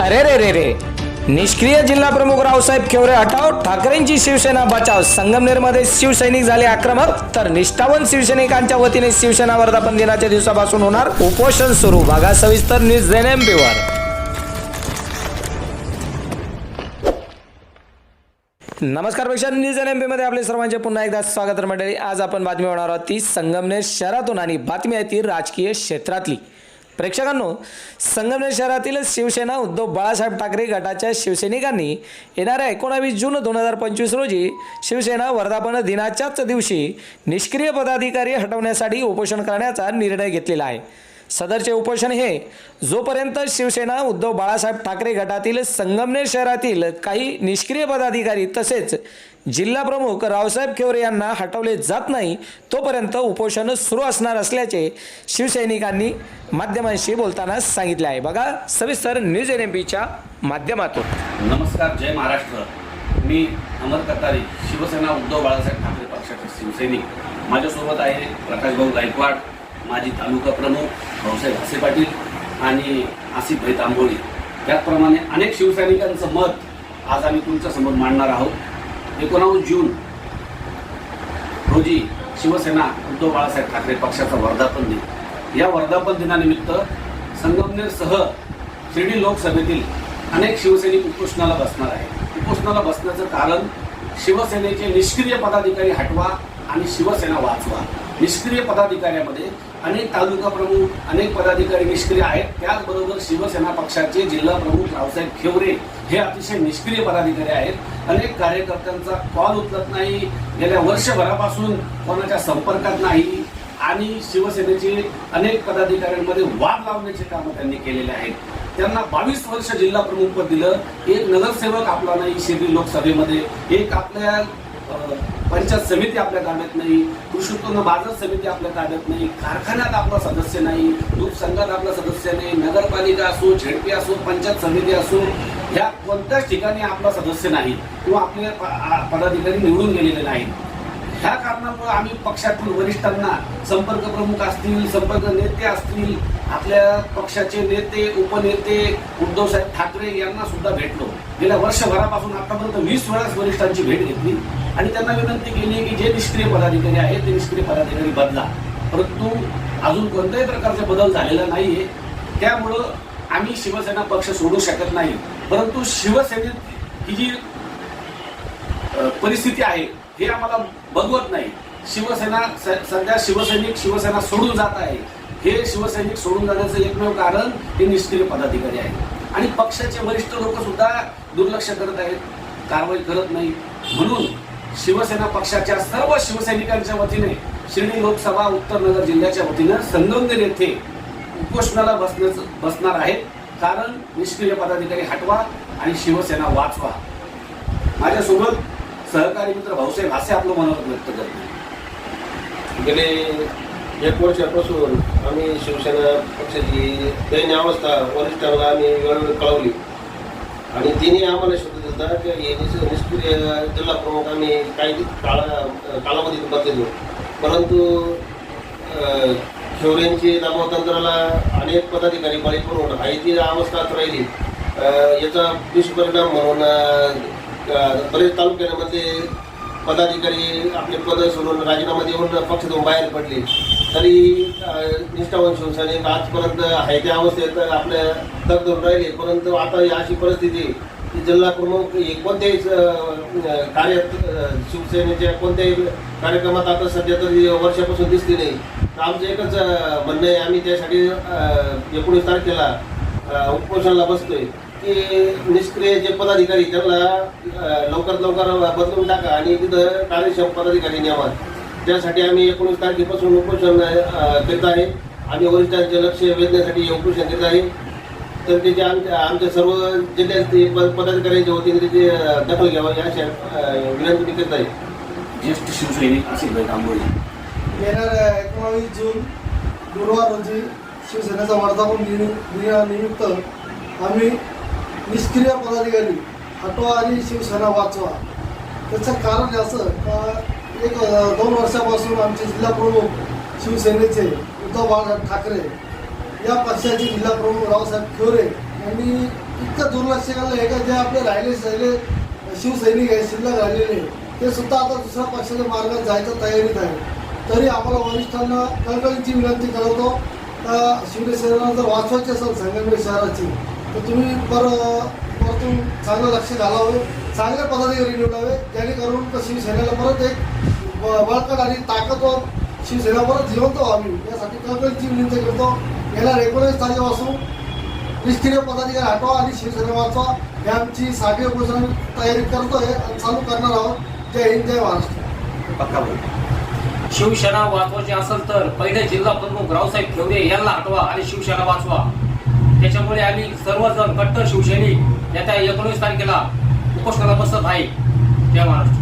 अरे रे रे रे. निष्क्रिय जिल्हा प्रमुख रावसाहेब खेवरे हटाव ठाकरेंची शिवसेना बचाव. संगमनेरमध्ये शिवसैनिक झाले आक्रमक. तर निष्ठावंत शिवसैनिकांच्या वतीने शिवसेना वर्धापन दिनाच्या दिवसापासून होणार उपोषण सुरू. भागा सविस्तर न्यूज एम वर. नमस्कारपेक्षा न्यूज एन एममध्ये आपले सर्वांचे पुन्हा एकदा स्वागत मंडळी. आज आपण बातमी होणार आहोत ती संगमनेर शहरातून आणि बातमी आहे ती राजकीय क्षेत्रातली. प्रेक्षकांनो संगमनेर शहरातील शिवसेना उद्धव बाळासाहेब ठाकरे गटाच्या शिवसैनिकांनी येणाऱ्या एकोणावीस जून दोन हजार पंचवीस रोजी शिवसेना वर्धापन दिनाच्याच दिवशी निष्क्रिय पदाधिकारी हटवण्यासाठी उपोषण करण्याचा निर्णय घेतलेला आहे. सदरचे उपोषण हे. जोपर्यंत शिवसेना उद्धव बाळासाहेब ठाकरे गटातील संगमनेर शहरातील काही निष्क्रिय पदाधिकारी तसेच जिल्हा प्रमुख रावसाहेब खेवरे यांना हटवले जात नाही तोपर्यंत उपोषण सुरू असणार असल्याचे शिवसैनिकांनी माध्यमांशी बोलताना सांगितले आहे. बघा सविस्तर न्यूज एन एम पीच्या माध्यमातून. नमस्कार जय महाराष्ट्र. मी अमर कतारी शिवसेना उद्धव बाळासाहेब ठाकरे पक्षाचे शिवसैनिक. माझ्यासोबत आहे प्रकाशभाऊ गायकवाड. माजी तालुका प्रमुख भाऊसाहेब हासे पाटील आणि आसिफ भाई तांबोळी. त्याचप्रमाणे अनेक शिवसैनिकांचं मत आज आम्ही तुमच्यासमोर मांडणार आहोत. एकोणावीस जून रोजी शिवसेना उद्धव बाळासाहेब ठाकरे पक्षाचा वर्धापन दिन. या वर्धापन दिनानिमित्त संगमनेरसह शिर्डी लोकसभेतील अनेक शिवसैनिक उपोषणाला बसणार आहे उपोषणाला बसण्याचं कारण शिवसेनेचे निष्क्रिय पदाधिकारी हटवा आणि शिवसेना वाचवा. निष्क्रिय पदाधिकाऱ्यामध्ये अनेक तालुका प्रमुख अनेक पदाधिकारी निष्क्रिय आहेत. त्याचबरोबर शिवसेना पक्षाचे जिल्हा प्रमुख रावसाहेब खेवरे हे अतिशय निष्क्रिय पदाधिकारी आहेत. अनेक कार्यकर्त्यांचा कॉल उचलत नाही. गेल्या वर्षभरापासून कोणाच्या संपर्कात नाही आणि शिवसेनेचे अनेक पदाधिकाऱ्यांमध्ये वाद लावण्याचे कामं त्यांनी केलेले आहेत. त्यांना बावीस वर्ष जिल्हा प्रमुखपद दिलं. एक नगरसेवक आपला नाही शिर्डी लोकसभेमध्ये. एक आपल्या पंचायत समिती आपल्या ताब्यात नाही कृषी उत्पन्न बाजार समिती आपल्या ताब्यात नाही कारखान्यात आपला सदस्य नाही दूध संघात आपला सदस्य नाही नगरपालिका असो झेडपी असो पंचायत समिती असो ह्या कोणत्याच ठिकाणी आपला सदस्य नाही. किंवा आपले पदाधिकारी निवडून गेलेले नाहीत. ह्या कारणामुळे आम्ही पक्षातील वरिष्ठांना संपर्क प्रमुख असतील संपर्क नेते असतील आपल्या पक्षाचे नेते उपनेते उद्धवसाहेब ठाकरे यांना सुद्धा भेटलो. गेल्या वर्षभरापासून आतापर्यंत वीस वेळा वरिष्ठांची भेट घेतली. आणि त्यांना विनंती केली की जे निष्क्रिय पदाधिकारी आहेत ते निष्क्रिय पदाधिकारी बदला. परंतु अजून कोणत्याही प्रकारचे बदल झालेला नाहीये. त्यामुळं आम्ही शिवसेना पक्ष सोडू शकत नाही. परंतु शिवसेनेत ही जी परिस्थिती आहे हे आम्हाला बघवत नाही. शिवसेना स- सध्या शिवसैनिक शिवसेना सोडून जात आहे. हे शिवसैनिक सोडून जाण्याचं एकमेव कारण हे निष्क्रिय पदाधिकारी आहेत. आणि पक्षाचे वरिष्ठ लोक सुद्धा दुर्लक्ष करत आहेत. कारवाई करत नाही. म्हणून शिवसेना पक्षाच्या सर्व शिवसैनिकांच्या वतीने शिर्डी लोकसभा उत्तर नगर जिल्ह्याच्या वतीनं संगमनेर येथे उपोषणाला बसण्याचं बसणार आहे कारण निष्क्रिय पदाधिकारी हटवा आणि शिवसेना वाचवा. माझ्यासोबत सहकारी मित्र भाऊसाहेब असे आपलं मनात व्यक्त करतो. गेले एक वर्षापासून आम्ही शिवसेना पक्षाची दैन्य अवस्था वरिष्ठांना आम्ही वेळोवेळी कळवली. आणि तिने आम्हाला शब्द दिला की हे निष्क्रिय जिल्हा प्रमुख आम्ही काही काळा कालावधीत बदललो. परंतु शौर्यांची खेवऱ्यांची अनेक पदाधिकारी बळी पडून आहे ती अवस्थाच राहिली. याचा दुष्परिणाम म्हणून बरेच तालुक्यांमध्ये पदाधिकारी आपले पद सोडून राजीनामा देऊन पक्षातून बाहेर पडले. तरी अं, निष्ठावान शिवसैनिक आजपर्यंत आहे त्या अवस्थेत आपल्या तगधरून राहिले. परंतु आता ही अशी परिस्थिती की जिल्हा प्रमुख कोणत्याही कार्य शिवसेनेच्या कोणत्याही कार्यक्रमात आता सध्या तरी वर्षापासून दिसली नाही. तर आमचं एकच म्हणणं आहे आम्ही त्यासाठी एकोणीस तारखेला उपोषणाला बसतोय. की निष्क्रिय जे पदाधिकारी त्यांना लवकरात लवकर बदलून टाका आणि तिथं कार्यक्षम पदाधिकारी न्यावा त्यासाठी आम्ही एकोणीस तारखेपासून उपोषण करीत आहे. आम्ही वरिष्ठांचे लक्ष वेधण्यासाठी हे उपोषण करीत आहे. तर त्याचे आमच्या आमच्या सर्व जिल्ह्यात प- पदाधिकाऱ्यांच्या वतीने त्याची दखल घ्यावी अशा विनंती करीत आहे. ज्येष्ठ शिवसैनिक तांबोळी येणाऱ्या एकोणावीस जून गुरुवार रोजी शिवसेनेचा वर्धापन दिन दिनानिमित्त आम्ही निष्क्रिय पदाधिकारी हटवा आणि शिवसेना वाचवा. त्याचं कारण असं का एक दोन वर्षापासून आमचे जिल्हा प्रमुख शिवसेनेचे उद्धव बाळासाहेब ठाकरे या पक्षाचे जिल्हा प्रमुख रावसाहेब थोरे यांनी इतकं दुर्लक्ष केलं हे का जे आपले राहिले राहिले शिवसैनिक आहे शिल्लक राहिलेले ते सुद्धा आता दुसऱ्या पक्षाच्या मार्गात जायच्या तयारीत आहे. तरी आम्हाला वरिष्ठांना कळकळीची विनंती करतो का शिवसेना जर वाचवायची असेल संगमनेर शहराची तर तुम्ही बरं परतून चांगलं लक्ष घालावे. चांगले पदाधिकारी निवडावे जेणेकरून का शिवसेनेला परत एक बळकट आणि ताकदवर शिवसेना परत जिवंत व्हावी. यासाठी कळकळीची विनंती करतो गेल्या एकोणीस तारखेपासून निष्क्रिय पदाधिकारी हटवा आणि शिवसेना वाचवा. ही आमची साखळी घोषणा तयारी करतोय आणि चालू करणार आहोत. जय हिंद जय महाराष्ट्र. पक्का बोल. शिवसेना वाचवायची असेल तर पहिले जिल्हा प्रमुख रावसाहेब ठेवरे यांना हटवा आणि शिवसेना वाचवा. त्याच्यामुळे आम्ही सर्वजण कट्टर शिवसैनिक येत्या एकोणीस तारखेला उपोषणाला बसत आहे. त्या महाराष्ट्र.